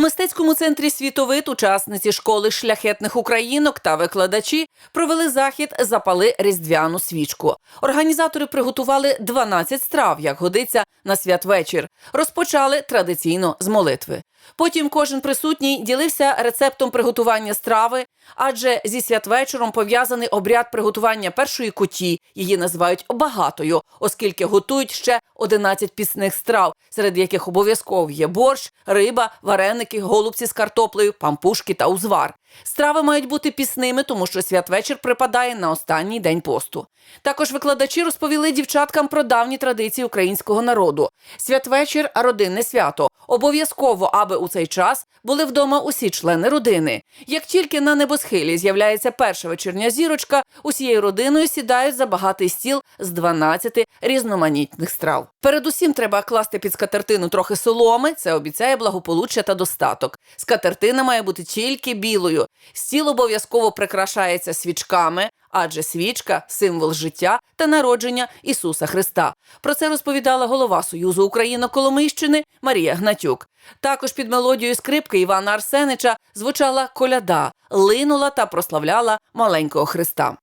мистецькому центрі світовит учасниці школи шляхетних українок та викладачі провели захід Запали різдвяну свічку. Організатори приготували 12 страв, як годиться на святвечір. Розпочали традиційно з молитви. Потім кожен присутній ділився рецептом приготування страви, адже зі святвечором пов'язаний обряд приготування першої куті. Її називають багатою, оскільки готують ще 11 пісних страв, серед яких обов'язково є борщ, риба, вареники, голубці з картоплею, пампушки та узвар. Страви мають бути пісними, тому що святвечір припадає на останній день посту. Також викладачі розповіли дівчаткам про давні традиції українського народу. Святвечір родинне свято. Обов'язково, аби у цей час були вдома усі члени родини. Як тільки на небосхилі з'являється перша вечірня зірочка, усією родиною сідають за багатий стіл з 12 різноманітних страв. Передусім треба класти під скатертину трохи соломи. Це обіцяє благополуччя та достаток. Скатертина має бути тільки білою. Стіл обов'язково прикрашається свічками, адже свічка символ життя та народження Ісуса Христа. Про це розповідала голова Союзу Україно-Коломийщини Марія Гнатюк. Також під мелодією скрипки Івана Арсенича звучала коляда, линула та прославляла маленького Христа.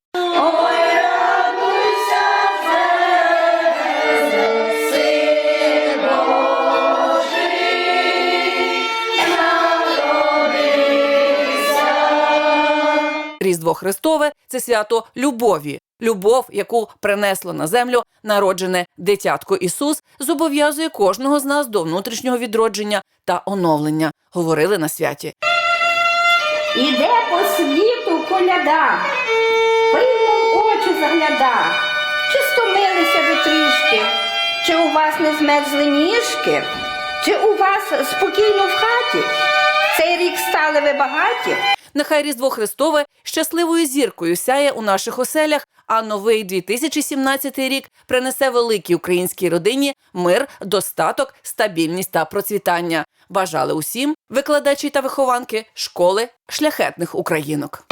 Різдво Христове це свято любові. Любов, яку принесло на землю народжене дитятко Ісус, зобов'язує кожного з нас до внутрішнього відродження та оновлення, говорили на святі. Іде по світу коляда, пильно в очі загляда. Чи стомилися ви трішки? Чи у вас не змерзли ніжки? Чи у вас спокійно в хаті? Цей рік стали ви багаті? Нехай Різдво Христове щасливою зіркою сяє у наших оселях, а новий 2017 рік принесе великій українській родині мир, достаток, стабільність та процвітання. Бажали усім викладачі та вихованки школи шляхетних українок.